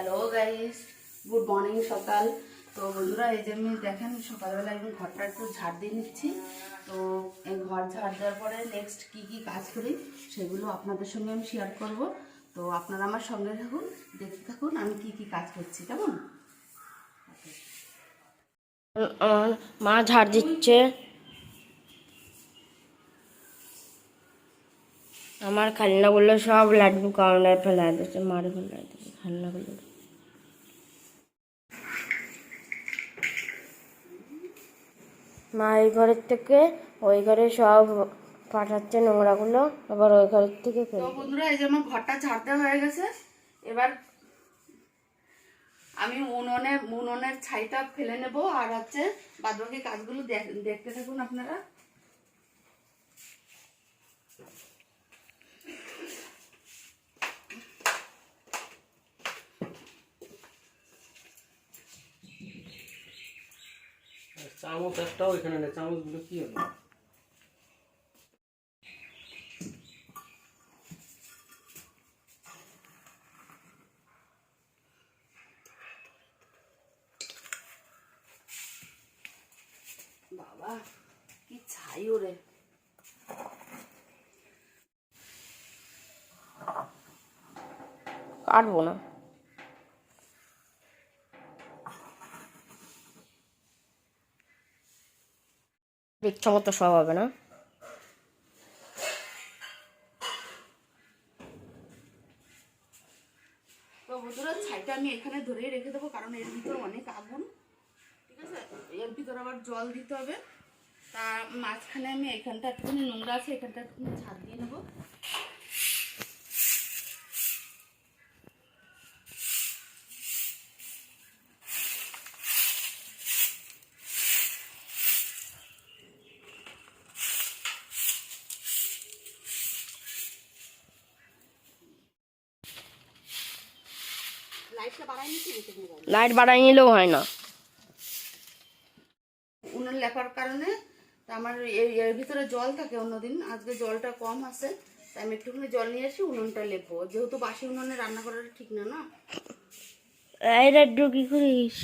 Hello guys good morning সকাল। তো বন্ধুরা, এই যে আমি দেখেন, সকালবেলা একদম ঘরটা একটু ঝাড় দিয়ে নিচ্ছি। তো এই ঘর ঝাড় দেওয়ার পরে নেক্সট কি কি কাজ করি, সেগুলো আপনাদের সঙ্গে আমি শেয়ার করব। তো আপনারা আমার সঙ্গে থাকুন, দেখতে থাকুন, আমি কি কি কাজ করছি, কেমন? আমার মা ঝাড় দিচ্ছে। আমার খেলনাগুলো সব লাড্ডু কাউন্টার ফেলা দিচ্ছে মার ফেলা দিচ্ছে খেলনাগুলো। মা এই ঘরের থেকে ওই ঘরে সব পাঠাচ্ছে নোংরাগুলো আবার ওই ঘরের থেকে তো বন্ধুরা, এই যে আমার ঘরটা ছাড়তে হয়ে গেছে, এবার আমি উনুনে, উনুনের ছাইটা ফেলে নেব, আর হচ্ছে বাদবাকি কাজগুলো দেখ- দেখতে থাকুন আপনারা। চামচ একটাও এখানে নেই চামচগুলো কি হলো বাবা কি ছাই ওরে। কাটবো না। ইচ্ছা মতো সব হবে না। তো বন্ধুরা, ছাইটা আমি এখানে ধরেই রেখে দেবো, কারণ এর ভিতর অনেক আগুন। ঠিক আছে? এর ভিতর আবার জল দিতে হবে। তা মাঝখানে আমি এখানটা একটুখানি নোংরা আছে, এখানটা একটুখানি ছাদ দিয়ে নেব লাইটটা বাড়াই নিচ্ছি রেখে দিয়ে যাব। লাইট বাড়াই নিলেও হয় না। উনুন লেপার কারণে তা আমার এর এর ভিতরে জল থাকে অন্যদিন। আজকে জলটা কম আছে তাই আমি একটুখানি জল নিয়ে আসি উনুনটা লেপবো। যেহেতু বাসি উনুনে রান্না করাটা ঠিক না না? এই লাড্ডু কি করিস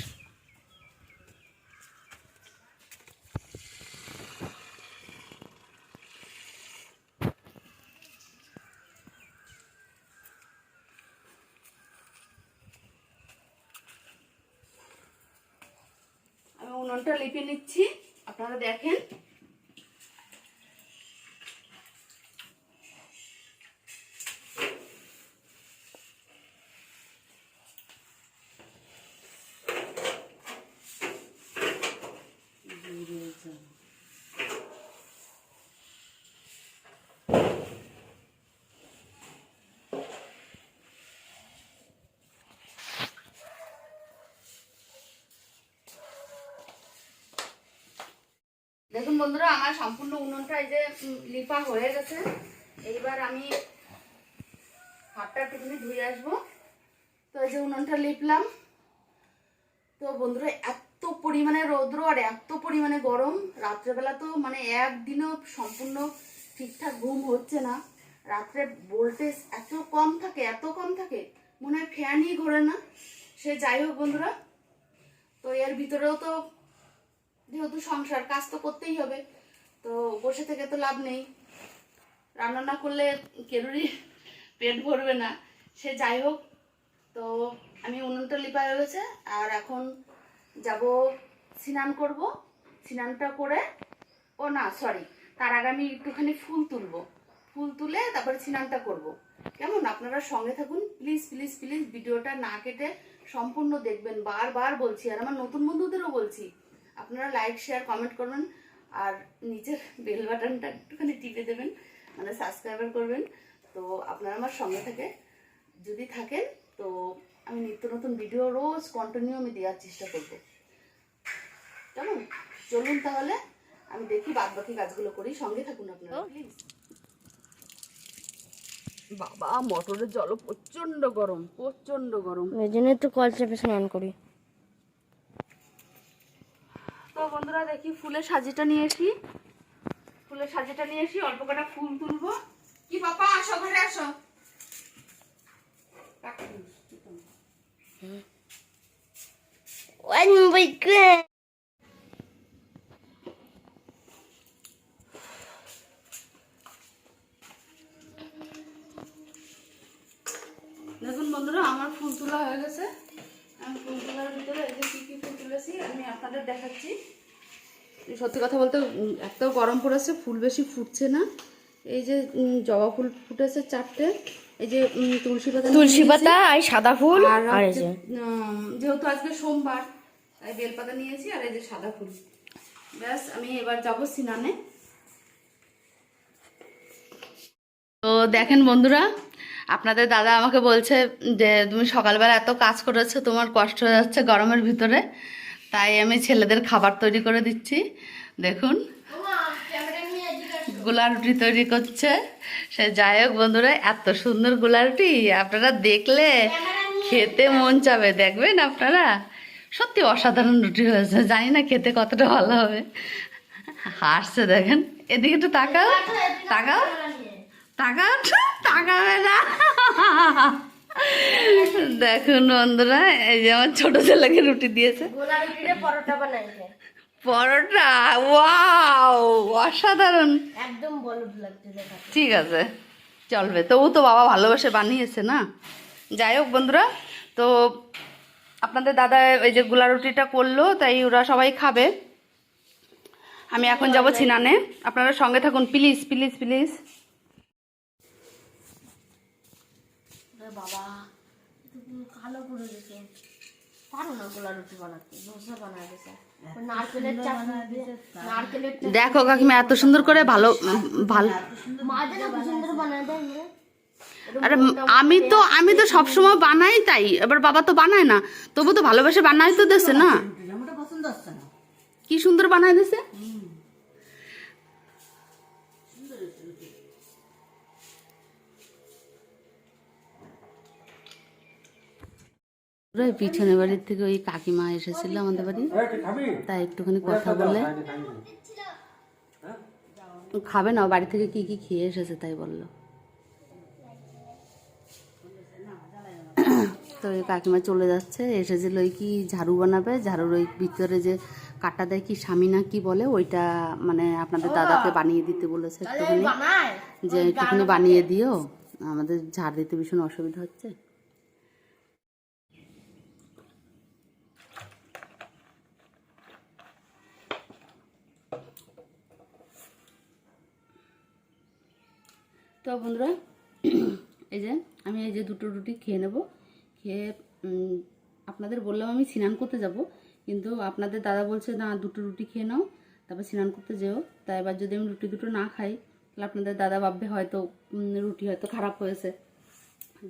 উনুনটা লিপে নিচ্ছি। আপনারা দেখেন দেখুন বন্ধুরা, আমার সম্পূর্ণ উনুনটা এই যে লিপা হয়ে গেছে। এইবার আমি হাতটা একটুখানি ধুয়ে আসব। তো এই যে উনুনটা লিপলাম। তো বন্ধুরা, এত পরিমাণে রৌদ্র আর এত পরিমাণে গরম। রাত্রেবেলা তো মানে একদিনও সম্পূর্ণ ঠিকঠাক ঘুম হচ্ছে না। রাত্রে ভোল্টেজ এত কম থাকে, এত কম থাকে, মনে হয় ফ্যানই ঘোরে না। সে যাই হোক বন্ধুরা, তো এর ভিতরেও তো যেহেতু সংসার, কাজ তো করতেই হবে। তো বসে থেকে তো লাভ নেই। রান্না না করলে কেরুরই পেট ভরবে না। সে যাই হোক, তো আমি উনুনটা লিপা হয়ে গেছে আর এখন যাব স্নান করব। স্নানটা করে, ও না সরি তার আগে আমি একটুখানি ফুল তুলবো। ফুল তুলে তারপরে স্নানটা করব। কেমন? আপনারা সঙ্গে থাকুন। প্লিজ প্লিজ প্লিজ ভিডিওটা না কেটে সম্পূর্ণ দেখবেন। বারবার বলছি, আর আমার নতুন বন্ধুদেরও বলছি আপনারা লাইক শেয়ার কমেন্ট করবেন। আর নিচের বেল বাটনটা একটুখানি টিপে দেবেন মানে সাবস্ক্রাইবার করবেন। তো আপনারা আমার সঙ্গে থাকে যদি থাকেন তো আমি নিত্য নতুন ভিডিও রোজ কন্টিনিউ আমি দেওয়ার চেষ্টা করব। কেমন? চলুন তাহলে আমি দেখি বাদ বাকি কাজগুলো করি। সঙ্গে থাকুন আপনারা প্লিজ বাবা মটরের জল প্রচণ্ড গরম প্রচণ্ড গরম। এই জন্য একটু কল চেপে স্নান করি তো বন্ধুরা দেখি ফুলের সাজিটা নিয়ে আসি। ফুলের সাজিটা নিয়ে আসি অল্প কটা ফুল তুলবো। কি বাবা আসো ঘরে আসো। দেখুন বন্ধুরা আমার ফুল তোলা হয়ে গেছে। আমি ফুল তোলার ভিতরে তুলেছি আমি আপনাদের দেখাচ্ছি। সত্যি কথা বলতে এত গরম পড়েছে ফুল বেশি ফুটছে না। এই যে জবা ফুল ফুটেছে চারটে এই যে তুলসী পাতা তুলসী পাতা আর সাদা ফুল আর আর এই যে। যেহেতু আজকে সোমবার তাই বেলপাতা নিয়েছি আর এই যে সাদা ফুল। ব্যাস আমি এবার যাব সিনানে। তো দেখেন বন্ধুরা আপনাদের দাদা আমাকে বলছে যে, তুমি সকালবেলা এত কাজ করেছ, তোমার কষ্ট হয়ে যাচ্ছে গরমের ভিতরে। তাই আমি ছেলেদের খাবার তৈরি করে দিচ্ছি। দেখুন গোলা রুটি তৈরি করছে। সে যাই হোক বন্ধুরা, এত সুন্দর গোলা রুটি আপনারা দেখলে খেতে মন চাবে। দেখবেন আপনারা? সত্যি অসাধারণ রুটি হয়েছে। জানি না খেতে কতটা ভালো হবে। হাসছে, দেখেন। এদিকে একটু তাকাও। তাকাও। তাকাবে না। দেখুন বন্ধুরা এই যে আমার ছোট ছেলেকে রুটি দিয়েছে। পরোটা ওয়াও অসাধারণ। একদম ঠিক আছে চলবে। তবু তো বাবা ভালোবাসে বানিয়েছে না। যাই হোক বন্ধুরা তো আপনাদের দাদা এই যে গুলা রুটিটা করল তাই ওরা সবাই খাবে। আমি এখন যাব ছিনানে। আপনারা সঙ্গে থাকুন প্লিজ প্লিজ প্লিজ বাবা এটা পুরো কালো করে দিয়েছে পারো না গোলা রুটি বানাতে ধোসা বানায় দিয়েছে ওই নারকেলের নারকেলের চাটনি দেখো কাকিমা এত সুন্দর করে ভালো ভালো মা যেন কি সুন্দর বানায় দেয় না আরে আমি তো আমি তো সবসময় বানাই তাই এবার বাবা তো বানায় না। তবু তো ভালোবাসে বানাই তো দেছে না। কি সুন্দর বানায় দিছে? ওই পিছনে বাড়ির থেকে ওই কাকিমা এসেছিল আমাদের বাড়ি। তাই একটুখানি কথা বলে। খাবে না বাড়ি থেকে কি কি খেয়ে এসেছে তাই বলল। তো ওই কাকিমা চলে যাচ্ছে এসেছিল ওই কি ঝাড়ু বানাবে ঝাড়ুর ওই ভিতরে যে কাটা দেয় কি স্বামী না কি বলে ওইটা মানে আপনাদের দাদাকে বানিয়ে দিতে বলেছে একটুখানি। যে একটুখানি বানিয়ে। দিও আমাদের ঝাড় দিতে ভীষণ অসুবিধা হচ্ছে। তো বন্ধুরা, এই যে আমি এই যে দুটো রুটি খেয়ে নেব। খেয়ে আপনাদের বললাম আমি স্নান করতে যাব, কিন্তু আপনাদের দাদা বলছে, না, দুটো রুটি খেয়ে নাও, তারপর স্নান করতে যেও। তাই এবার যদি আমি রুটি দুটো না খাই, তাহলে আপনাদের দাদা ভাববে হয়তো রুটি হয়তো খারাপ হয়েছে।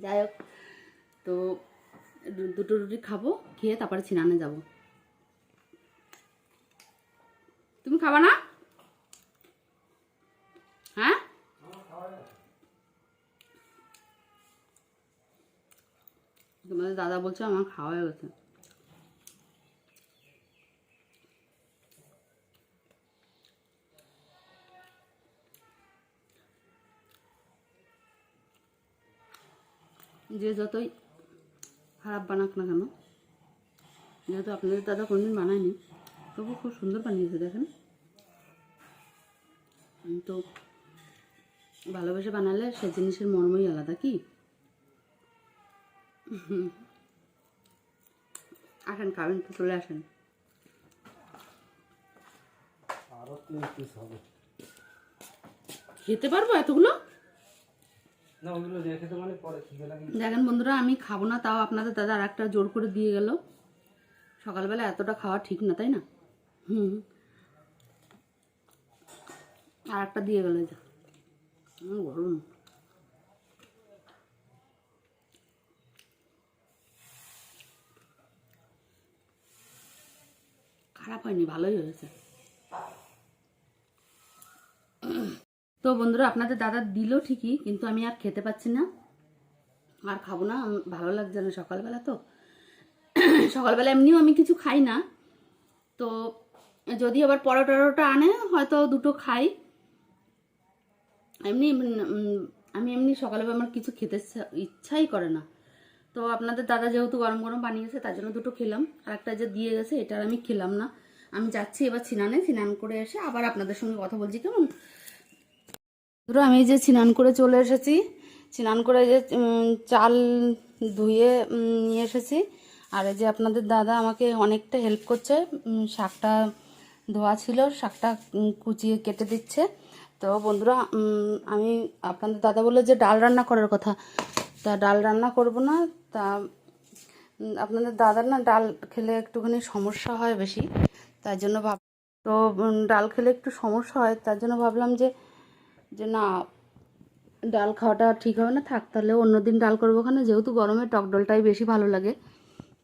যাই হোক, তো দুটো রুটি খাব, খেয়ে তারপরে স্নানে যাব। তুমি খাবা না? তোমাদের দাদা বলছে আমার খাওয়া হয়ে গেছে। যে যতই খারাপ বানাক না কেন, যেহেতু আপনাদের দাদা কোনদিন বানায়নি, তবু খুব সুন্দর বানিয়েছে, দেখেন। তো ভালোবেসে বানালে সে জিনিসের মর্মই আলাদা, কি? আসেন খাবেন তো চলে আসেন। খেতে পারব এতগুলো? মানে দেখেন বন্ধুরা আমি খাব না তাও আপনাদের দাদা আর একটা জোর করে দিয়ে গেল। সকালবেলা এতটা খাওয়া ঠিক না তাই না? হুম। আর একটা দিয়ে গেল। গরম। খারাপ হয়নি, ভালোই হয়েছে। তো বন্ধুরা, আপনাদের দাদা দিল ঠিকই, কিন্তু আমি আর খেতে পাচ্ছি না। আর খাব না ভালো লাগছে না সকালবেলা তো। সকালবেলা এমনিও আমি কিছু খাই না। তো যদি আবার পরোটা টরোটা আনে, হয়তো দুটো খাই। এমনি আমি এমনি সকালবেলা আমার কিছু খেতে ইচ্ছাই করে না। তো আপনাদের দাদা যেহেতু গরম গরম বানিয়েছে, তার জন্য দুটো খেলাম। আর একটা যে দিয়ে গেছে, এটা আমি খেলাম না। আমি যাচ্ছি এবার ছিনানে স্নান করে এসে আবার আপনাদের সঙ্গে কথা বলছি, কেমন? ধরো আমি যে ছিনান করে চলে এসেছি, স্নান করে যে চাল ধুয়ে নিয়ে এসেছি। আর এই যে আপনাদের দাদা আমাকে অনেকটা হেল্প করছে শাকটা ধোয়া ছিল, শাকটা কুচিয়ে কেটে দিচ্ছে। তো বন্ধুরা আমি, আপনাদের দাদা বলল যে ডাল রান্না করার কথা। তা ডাল রান্না করব না তা আপনাদের দাদার না ডাল খেলে একটুখানি সমস্যা হয় বেশি, তার জন্য ভাব, তো ডাল খেলে একটু সমস্যা হয়, তার জন্য ভাবলাম যে যে না, ডাল খাওয়াটা ঠিক হবে না, থাক, তাহলে অন্যদিন ডাল করব ওখানে, যেহেতু গরমে টক ডালটাই বেশি ভালো লাগে।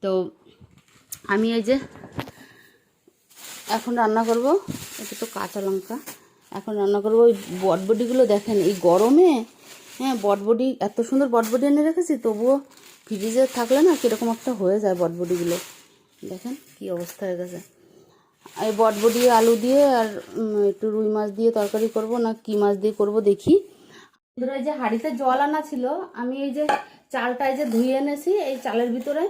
তো, আমি এই যে, এখন রান্না করব এটা তো কাঁচা লঙ্কা, এখন রান্না করব ওই বটবডিগুলো দেখেন, এই গরমে হ্যাঁ বটবডি এত সুন্দর বটবডি এনে রেখেছি, তবুও ফ্রিজে থাকলে না কীরকম একটা হয়ে যায় বটবডিগুলো দেখেন কি অবস্থা হয়ে গেছে। এই বটবডি আলু দিয়ে আর একটু রুই মাছ দিয়ে তরকারি করব না কি মাছ দিয়ে করব দেখি। বন্ধুরা, এই যে হাঁড়িতে জল আনা ছিল, আমি এই যে চালটা এই যে ধুয়ে এনেছি, এই চালের ভিতরে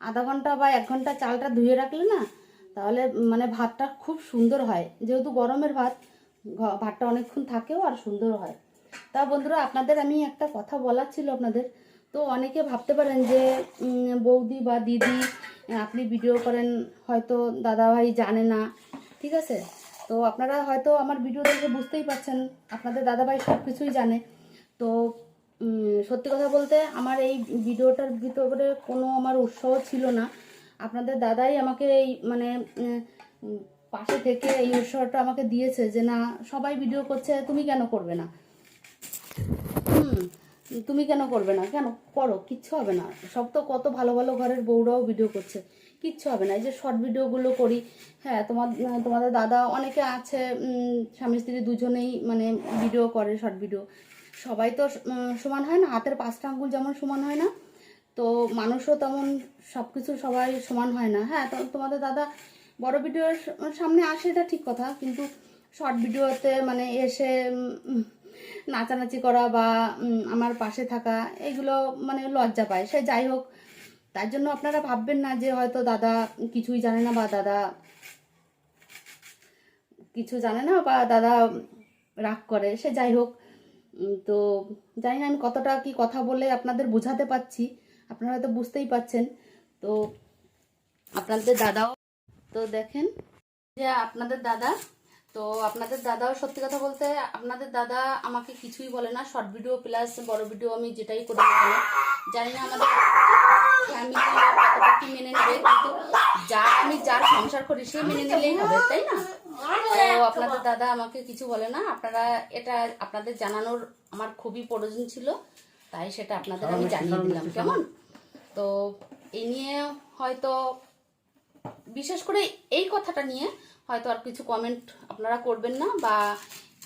আধা ঘণ্টা বা এক ঘণ্টা চালটা ধুয়ে রাখলে না তাহলে মানে ভাতটা খুব সুন্দর হয়। যেহেতু গরমের ভাত ভাতটা অনেকক্ষণ থাকেও আর সুন্দর হয়। তা বন্ধুরা, আপনাদের আমি একটা কথা বলার ছিল আপনাদের। তো অনেকে ভাবতে পারেন যে বৌদি বা দিদি, আপনি ভিডিও করেন, হয়তো দাদাভাই জানে না, ঠিক আছে? তো আপনারা হয়তো আমার ভিডিও দেখে বুঝতেই পারছেন, আপনাদের দাদাভাই সব কিছুই জানে। তো সত্যি কথা বলতে আমার এই ভিডিওটার ভিতরে কোনো আমার উৎসাহ ছিল না। আপনাদের দাদাই আমাকে এই মানে পাশে থেকে এই উৎসাহটা আমাকে দিয়েছে যে, না, সবাই ভিডিও করছে, তুমি কেন করবে না? তুমি কেন করবে না? কেন? করো, কিচ্ছু হবে না। সব তো কত ভালো ভালো ঘরের বউরাও ভিডিও করছে। কিচ্ছু হবে না। এই যে শর্ট ভিডিওগুলো করি হ্যাঁ তোমার তোমাদের দাদা অনেকে আছে স্বামী স্ত্রী দুজনেই মানে ভিডিও করে শর্ট ভিডিও সবাই তো সমান হয় না? হাতের পাঁচটা আঙ্গুল যেমন সমান হয় না, তো মানুষও তেমন সব কিছু সবাই সমান হয় না। হ্যাঁ তোমাদের দাদা বড় ভিডিওর সামনে আসে এটা ঠিক কথা, কিন্তু শর্ট ভিডিওতে মানে এসে নাচানাচি করা বা আমার পাশে থাকা, এগুলো মানে লজ্জা পায়। সে যাই হোক, তার জন্য আপনারা ভাববেন না যে হয়তো দাদা কিছুই জানে না বা দাদা কিছু জানে না বা দাদা রাগ করে। সে যাই হোক তো জানি না আমি কতটা কি কথা বলে আপনাদের বোঝাতে পারছি। আপনারা হয়তো বুঝতেই পাচ্ছেন তো আপনাদের দাদাও, তো দেখেন যে আপনাদের দাদা তো আপনাদের দাদাও সত্যি কথা বলতে আপনাদের দাদা আমাকে কিছুই বলে না। শর্ট ভিডিও প্লাস বড় ভিডিও আমি যেটাই করি জানি না আমাদের ফ্যামিলি কতটা কি মেনে নেবে কিন্তু যা আমি যার সংসার করি সে মেনে নিলেই হবে তাই না? তো আপনাদের দাদা আমাকে কিছু বলে না। আপনারা এটা আপনাদের জানানোর আমার খুবই প্রয়োজন ছিল তাই সেটা আপনাদের আমি জানিয়ে দিলাম কেমন? তো এই নিয়ে হয়তো বিশেষ করে এই কথাটা নিয়ে হয়তো আর কিছু কমেন্ট আপনারা করবেন না বা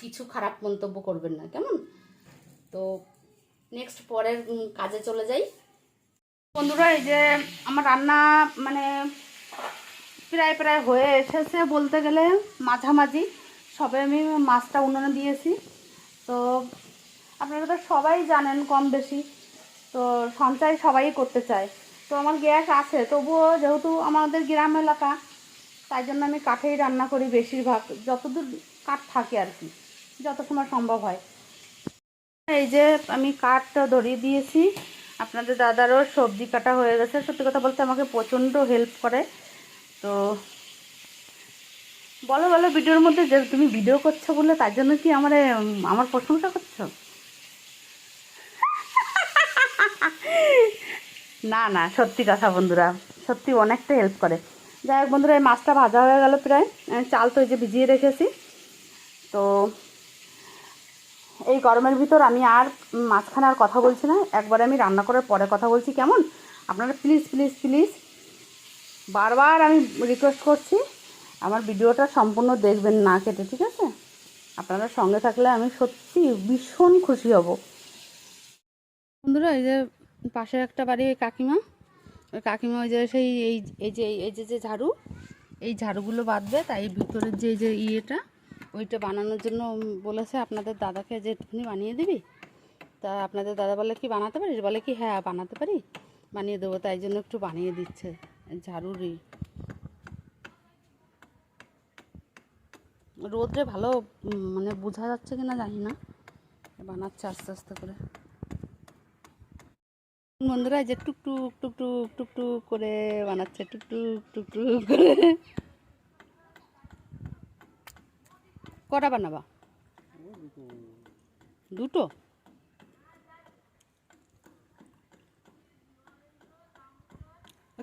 কিছু খারাপ মন্তব্য করবেন না, কেমন? তো নেক্সট পরের কাজে চলে যাই। বন্ধুরা, এই যে আমার রান্না মানে প্রায় প্রায় হয়ে এসেছে বলতে গেলে মাঝামাঝি। সবে আমি মাছটা উনুনে দিয়েছি। তো আপনারা তো সবাই জানেন কম বেশি। তো সঞ্চয় সবাই করতে চায়। তো আমার গ্যাস আছে, তবুও যেহেতু আমাদের গ্রাম এলাকা তাই জন্য আমি কাঠেই রান্না করি বেশিরভাগ। যতদূর কাঠ থাকে আর কি, যত সময় সম্ভব হয়। এই যে আমি কাঠটা ধরিয়ে দিয়েছি। আপনাদের দাদারও সবজি কাটা হয়ে গেছে। সত্যি কথা বলতে আমাকে প্রচণ্ড হেল্প করে। তো বলো বলো ভিডিওর মধ্যে যে তুমি ভিডিও করছ বলে, তার জন্য কি আমার আমার প্রশংসা করছ? না না, সত্যি কথা বন্ধুরা, সত্যি অনেকটা হেল্প করে। যাই হোক বন্ধুরা, এই মাছটা ভাজা হয়ে গেল প্রায়। চাল তো এই যে ভিজিয়ে রেখেছি। তো এই গরমের ভিতর আমি আর মাঝখানে আর কথা বলছি না। একবারে আমি রান্না করার পরে কথা বলছি, কেমন? আপনারা প্লিজ প্লিজ প্লিজ বারবার আমি রিকোয়েস্ট করছি, আমার ভিডিওটা সম্পূর্ণ দেখবেন না কেটে, ঠিক আছে? আপনারা সঙ্গে থাকলে আমি সত্যি ভীষণ খুশি হব। বন্ধুরা, এই যে পাশে একটা বাড়ি কাকিমা কাকিমা ওই যে সেই এই এই যে এই যে যে ঝাড়ু, এই ঝাড়ুগুলো বাঁধবে, তাই ভিতরের যে যে ইয়েটা, ওইটা বানানোর জন্য বলেছে আপনাদের দাদাকে যে একটুখানি বানিয়ে দিবি। তা আপনাদের দাদা বলে কি বানাতে পারিস? বলে কি হ্যাঁ বানাতে পারি। বানিয়ে দেবো। তাই জন্য একটু বানিয়ে দিচ্ছে ঝাড়ুরি রোদ্রে ভালো মানে বোঝা যাচ্ছে কিনা জানি না। বানাচ্ছে আস্তে আস্তে করে। বন্ধুরা যে টুকটুক টুকটুক টুকটুক করে বানাচ্ছে টুকটুক টুকটুক করে। কটা বানাবা? দুটো?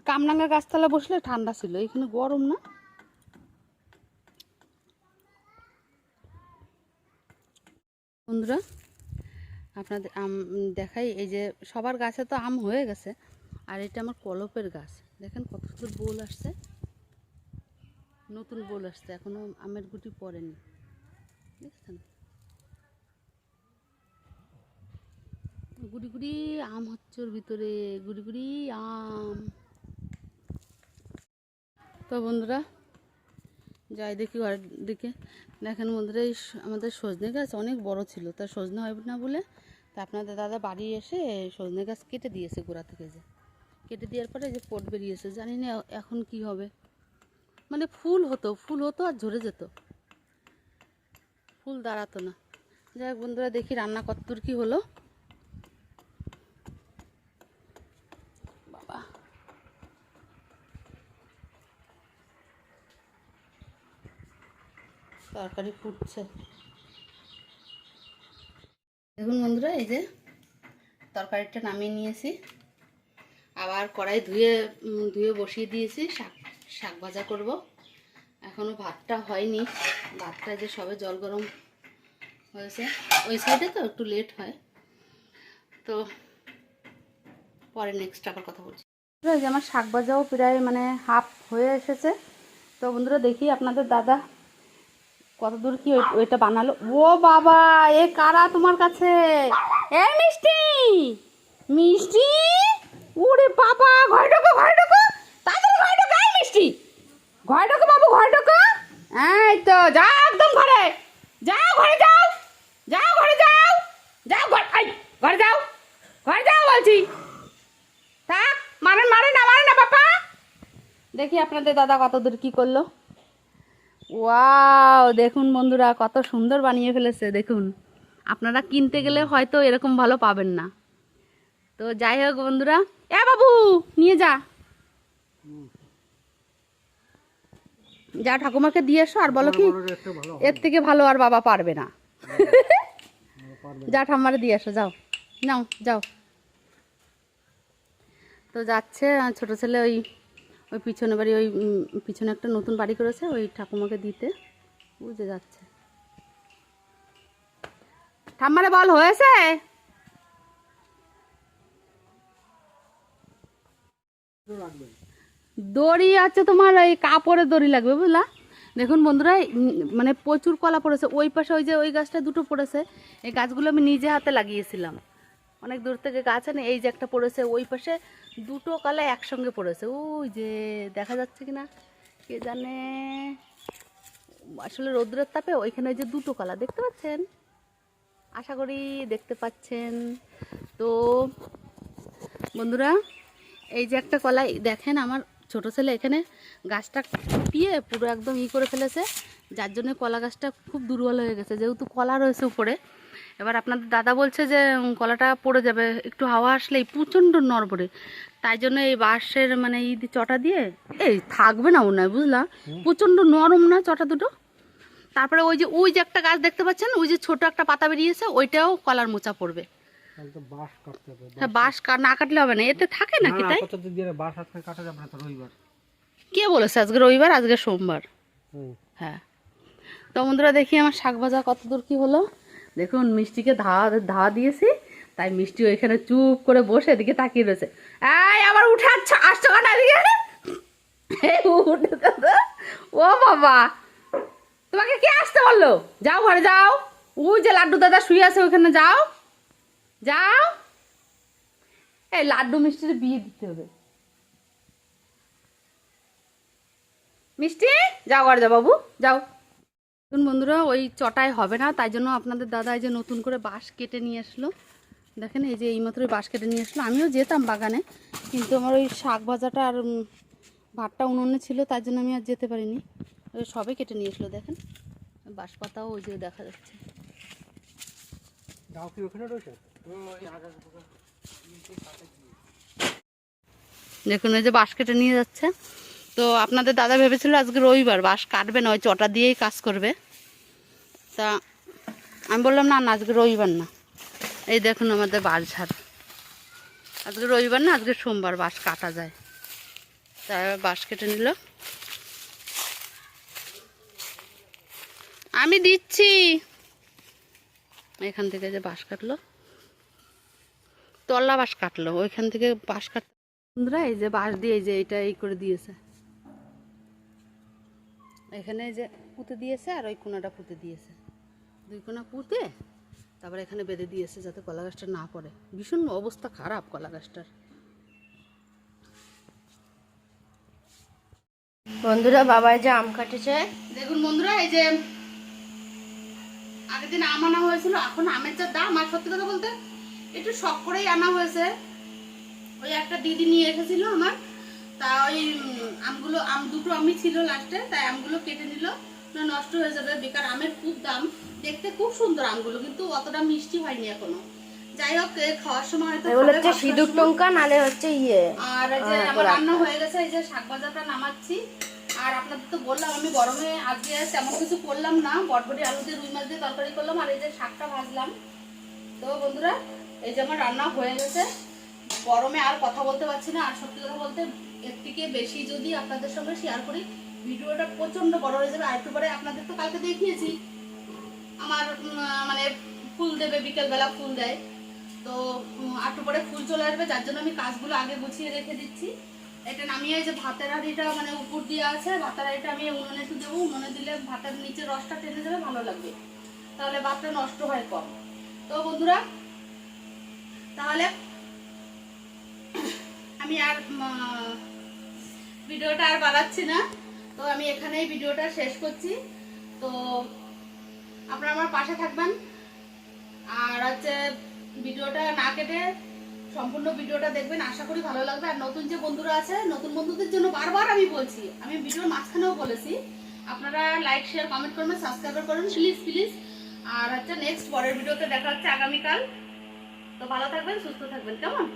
কামরাঙ্গা গাছতলা বসলে ঠান্ডা ছিল, এখানে গরম না? বন্ধুরা আপনাদের আম দেখাই, এই যে সবার গাছে তো আম হয়ে গেছে, আর এটা আমার কলপের গাছ। দেখেন কত সুন্দর বোল আসছে। নতুন বোল আসছে, এখনও আমের গুটি পড়েনি। দেখছেন? গুড়ি গুড়ি আম হচ্ছে ওর ভিতরে, গুড়ি গুড়ি আম। তো বন্ধুরা, যাই দেখি ঘরের দিকে। দেখেন বন্ধুরা, এই আমাদের সজনে গাছ অনেক বড় ছিল, তা সজনে হয় না বলে তা আপনাদের দাদা বাড়ি এসে সজনে গাছ কেটে দিয়েছে গোড়া থেকে যে। কেটে দেওয়ার পরে যে পট বেরিয়েছে, জানি না এখন কি হবে। মানে ফুল হতো ফুল হতো আর ঝরে যেত। ফুল দাঁড়াতো না। যাই বন্ধুরা, দেখি রান্না কতদূর কি হলো। বাবা। তরকারি ফুটছে। দেখুন বন্ধুরা, এই যে তরকারিটা নামিয়ে নিয়েছি। আবার কড়াই ধুয়ে ধুয়ে বসিয়ে দিয়েছি, শাক শাক ভাজা করব। এখনও ভাতটা হয়নি। ভাতটা যে সবে জল গরম হয়েছে। ওই সাইডে তো একটু লেট হয়। তো পরে নেক্সট আবার কথা বলছি। যে আমার শাক ভাজাও প্রায় মানে হাফ হয়ে এসেছে। তো বন্ধুরা, দেখি আপনাদের দাদা কত দূর কি ওই- ওইটা বানালো? ও বাবা এ কারা তোমার কাছে? এ মিষ্টি! মিষ্টি? ওরে বাবা ঘরে ঢোকো ঘরে তাড়াতাড়ি ঘরে এই মিষ্টি। ঘরে বাবু ঘরে এই তো যাও একদম ঘরে। যাও ঘরে যাও। যাও ঘরে যাও। যাও ঘরে এই, ঘরে যাও। ঘরে যাও বলছি। থাক মারেন মারেন না মারেন না বাবা। দেখি আপনাদের দাদা কত দূর কি করল। ওয়াও দেখুন বন্ধুরা কত সুন্দর বানিয়ে ফেলেছে দেখুন। আপনারা কিনতে গেলে হয়তো এরকম ভালো পাবেন না। তো যাই হোক বন্ধুরা এ বাবু নিয়ে যা। যা ঠাকুমাকে দিয়ে এসো আর বলো কি এর থেকে ভালো আর বাবা পারবে না। যা ঠাম্মারে দিয়ে এসো যাও। নাও যাও। তো যাচ্ছে ছোট ছেলে ওই ওই পিছনে বাড়ি, ওই পিছনে একটা নতুন বাড়ি করেছে, ওই ঠাকুমাকে দিতে। বুঝে যাচ্ছে। ঠাম্মারে বল, হয়েছে? দড়ি আছে তোমার ওই কাপড়ের দড়ি লাগবে, বুঝলা? দেখুন বন্ধুরা মানে প্রচুর কলা পড়েছে। ওই পাশে ওই যে ওই গাছটা দুটো পড়েছে। এই গাছগুলো আমি নিজে হাতে লাগিয়েছিলাম। অনেক দূর থেকে গাছ আনে, এই যে একটা পড়েছে ওই পাশে, দুটো কলা একসঙ্গে পড়েছে। ওই যে দেখা যাচ্ছে কি না কে জানে? আসলে রৌদ্রের তাপে ওইখানে ওই যে দুটো কলা, দেখতে পাচ্ছেন? আশা করি দেখতে পাচ্ছেন। তো বন্ধুরা, এই যে একটা কলাই দেখেন আমার ছোট ছেলে এখানে গাছটা কুপিয়ে পুরো একদম ই করে ফেলেছে, যার জন্য কলা গাছটা খুব দুর্বল হয়ে গেছে, যেহেতু কলা রয়েছে উপরে। এবার আপনাদের দাদা বলছে যে কলাটা পড়ে যাবে একটু হাওয়া আসলেই প্রচণ্ড নড়বড়ে। তাই জন্য এই বাঁশের মানে ই চটা দিয়ে এই থাকবে না ওনায় বুঝলা? প্রচণ্ড নরম না চটা দুটো? তারপরে ওই যে ওই যে একটা গাছ দেখতে পাচ্ছেন ওই যে ছোট একটা পাতা বেরিয়েছে ওইটাও কলার মোচা পড়বে। হ্যাঁ বাঁশ না কাটলে হবে না এতে থাকে নাকি তাই? কে বলেছে আজকে রবিবার? আজকে সোমবার। হ্যাঁ। তো বন্ধুরা দেখি আমার শাক ভাজা কত দূর কি হলো। দেখুন, মিষ্টিকে ধাওয়া ধাওয়া দিয়েছি, তাই মিষ্টি ওইখানে চুপ করে বসে এদিকে তাকিয়ে রয়েছে। এই, আবার উঠে আসছো কেন এদিকে? ও বাবা। তোমাকে কে আসতে বলল? যাও ঘরে, যাও। ওই যে লাড্ডু দাদা শুয়ে আছে ওইখানে যাও। যাও। এই, লাড্ডু মিষ্টির বিয়ে দিতে হবে। মিষ্টি, যাও ঘরে, যাও বাবু, যাও। দেখুন বন্ধুরা ওই চটায় হবে না তাই জন্য আপনাদের দাদা এই যে নতুন করে বাঁশ কেটে নিয়ে আসলো। দেখেন এই যে এইমাত্র বাঁশ কেটে নিয়ে আসলো। আমিও যেতাম বাগানে কিন্তু আমার ওই শাক ভাজাটা আর ভাতটা উনুনে ছিল তার জন্য আমি আর যেতে পারিনি। ওই সবে কেটে নিয়ে আসলো দেখেন। বাঁশ পাতাও ওই যে দেখা যাচ্ছে। দেখুন ওই যে বাঁশ কেটে নিয়ে যাচ্ছে। তো আপনাদের দাদা ভেবেছিল আজকে রবিবার, বাস কাটবে না, ওই চটা দিয়েই কাজ করবে। তা আমি বললাম, না না, আজকে রবিবার না। এই দেখুন আমাদের বাঁশ ঝাড়। আজকে রবিবার না, আজকে সোমবার বাঁশ কাটা যায়। তাই বাঁশ কেটে নিল। আমি দিচ্ছি। এখান থেকে যে বাঁশ কাটলো, তল্লা বাঁশ কাটলো, ওইখান থেকে বাঁশ কাট বন্ধুরা, এই যে বাঁশ দিয়ে, এই যে এটা এই করে দিয়েছে। এখানে যে পুঁতে দিয়েছে আর ওই কোনাটা পুঁতে দিয়েছে। দুই কোনা পুঁতে তারপরে এখানে বেঁধে দিয়েছে যাতে কলা গাছটা না পড়ে। ভীষণ অবস্থা খারাপ কলা গাছটার। বন্ধুরা বাবা যে আম কাটেছে। দেখুন বন্ধুরা এই যে আগের দিন আম আনা হয়েছিল এখন আমের যা দাম আর সত্যি কথা বলতে একটু শখ করেই আনা হয়েছে। ওই একটা দিদি নিয়ে এসেছিল আমার তা ওই আমগুলো আম দুটো আমি ছিল লাস্টে তাই আমগুলো কেটে নিল। না নষ্ট হয়ে যাবে বেকার আমের খুব দাম। দেখতে খুব সুন্দর আমগুলো কিন্তু অতটা মিষ্টি হয়নি এখনও। যাই হোক খাওয়ার সময় হয়তো এগুলো হচ্ছে সিঁদুর টঙ্কা নালে হচ্ছে ইয়ে। আর যে আমার রান্না হয়ে গেছে এই যে শাক ভাজাটা নামাচ্ছি। আর আপনাদের তো বললাম আমি গরমে আজকে তেমন কিছু করলাম না। বটবটি আলু দিয়ে রুই মাছ দিয়ে তরকারি করলাম আর এই যে শাকটা ভাজলাম। তো বন্ধুরা এই যে আমার রান্না হয়ে গেছে। গরমে আর কথা বলতে পারছি না আর সত্যি কথা বলতে এর থেকে বেশি যদি আপনাদের সঙ্গে শেয়ার করি, ভিডিওটা প্রচণ্ড বড় হয়ে যাবে। আর একটু পরে আপনাদের তো কালকে দেখিয়েছি। আমার মানে ফুল দেবে, বিকেলবেলা ফুল দেয়। তো একটু পরে ফুল চলে আসবে, যার জন্য আমি কাজগুলো আগে গুছিয়ে রেখে দিচ্ছি। এটা নামিয়ে যে ভাতের হাঁড়িটা মানে উপর দিয়ে আছে, ভাতের হাঁড়িটা আমি উনুনে একটু দেবো। উনুনে দিলে ভাতের নিচে রসটা টেনে যাবে, ভালো লাগবে। তাহলে ভাতটা নষ্ট হয় কম। তো বন্ধুরা, তাহলে আমি আর ভিডিওটা আর বাড়াচ্ছি না। তো আমি এখানেই ভিডিওটা শেষ করছি। তো আপনারা আমার পাশে থাকবেন। আর হচ্ছে ভিডিওটা না কেটে সম্পূর্ণ ভিডিওটা দেখবেন। আশা করি ভালো লাগবে। আর নতুন যে বন্ধুরা আছে, নতুন বন্ধুদের জন্য বারবার আমি বলছি, আমি ভিডিওর মাঝখানেও বলেছি, আপনারা লাইক শেয়ার কমেন্ট করবেন সাবস্ক্রাইব করবেন প্লিজ প্লিজ আর হচ্ছে নেক্সট পরের ভিডিওতে দেখা হচ্ছে আগামীকাল। তো ভালো থাকবেন, সুস্থ থাকবেন। কেমন?